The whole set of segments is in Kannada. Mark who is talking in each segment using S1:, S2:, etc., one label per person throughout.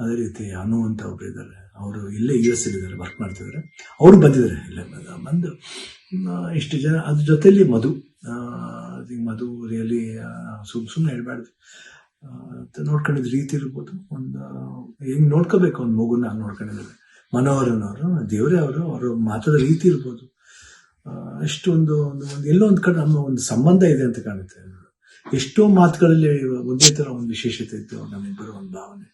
S1: ಅದೇ ರೀತಿ ಅನು ಅಂತ ಒಬ್ರು ಇದ್ದಾರೆ. ಅವರು ಇಲ್ಲೇ ಯು ಎಸ್ ಇದ್ದಾರೆ ವರ್ಕ್ ಮಾಡ್ತಿದ್ದಾರೆ. ಅವರು ಬಂದಿದ್ದಾರೆ ಇಲ್ಲೇ, ಬಂದು ಇಷ್ಟು ಜನ, ಅದ್ರ ಜೊತೆಯಲ್ಲಿ ಮಧು ಮಧು ರಿಯಲಿ ಸುಮ್ ಸುಮ್ಮನೆ ಹೇಳ್ಬಾರ್ದು. ನೋಡ್ಕೊಂಡಿದ್ದ ರೀತಿ ಇರ್ಬೋದು. ಒಂದು, ಹೆಂಗ್ ನೋಡ್ಕೋಬೇಕು ಒಂದು ಮಗುನ ನೋಡ್ಕೊಂಡಿದ್ದಾರೆ. ಮನೋಹರನ್ ಅವರು ದೇವರೇ ಅವರು ಅವರು ಮಾತಾಡೋ ರೀತಿ ಇರ್ಬೋದು. ಅಷ್ಟೊಂದು ಒಂದು ಒಂದು ಎಲ್ಲೋ ಒಂದು ಕಡೆ ನಮ್ಮ ಒಂದು ಸಂಬಂಧ ಇದೆ ಅಂತ ಕಾಣುತ್ತೆ. ಎಷ್ಟೋ ಮಾತುಗಳಲ್ಲಿ ಒಂದೇ ಥರ ಒಂದು ವಿಶೇಷತೆ ಇತ್ತು, ನಮ್ಮಿಬ್ಬರು ಒಂದು ಭಾವನೆ.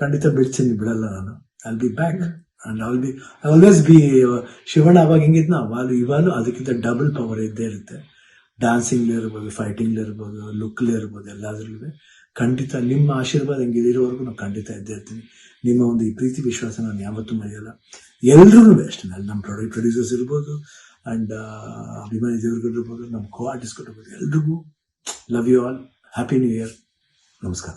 S1: ಖಂಡಿತ ಬಿಡ್ತೀನಿ ಬಿಡಲ್ಲ ನಾನು. I be back and all be I always be Shivanna ಅವಾಗ ಹೆಂಗಿದ್ನ ಅವಾಗ, ಇವಾಗಲೂ ಅದಕ್ಕಿಂತ ಡಬಲ್ ಪವರ್ ಇದ್ದೇ ಇರುತ್ತೆ. ಡ್ಯಾನ್ಸಿಂಗ್ಲೇ ಇರ್ಬೋದು ಫೈಟಿಂಗ್ ಇರ್ಬೋದು ಲುಕ್ ಇರ್ಬೋದು, ಎಲ್ಲಾದ್ರಲ್ಲೂ ಖಂಡಿತ ನಿಮ್ಮ ಆಶೀರ್ವಾದ ಹೆಂಗೆ ಇರೋವರೆಗೂ ನಾನು ಖಂಡಿತ ಇದ್ದೇ ಇರ್ತೀನಿ. ನಿಮ್ಮ ಒಂದು ಈ ಪ್ರೀತಿ ವಿಶ್ವಾಸ ನಾನು ಯಾವತ್ತೂ ಮರೆಯಲ್ಲ. ಎಲ್ರೂ ಬೆಸ್ಟ್ ಅಲ್ಲಿ ನಮ್ಮ ಪ್ರಾಡಕ್ಟ್ ಪ್ರೊಡ್ಯೂಸರ್ಸ್ ಇರ್ಬೋದು ಅಂಡ್ ಅಭಿಮಾನಿ ದೇವರುಗಳು ಇರ್ಬೋದು ನಮ್ಮ ಕೋ ಆರ್ಟಿಸ್ಟ್ ಇರ್ಬೋದು, ಎಲ್ರಿಗೂ love you all happy new year ನಮಸ್ಕಾರ.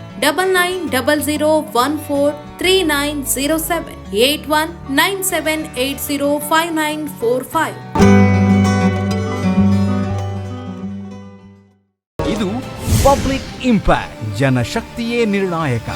S2: double nine double zero one four three nine zero seven eight one nine seven eight zero five nine four five
S3: ಇದು ಪಬ್ಲಿಕ್ ಇಂಪ್ಯಾಕ್ಟ್, ಜನಶಕ್ತಿಯೇ ನಿರ್ಣಾಯಕ.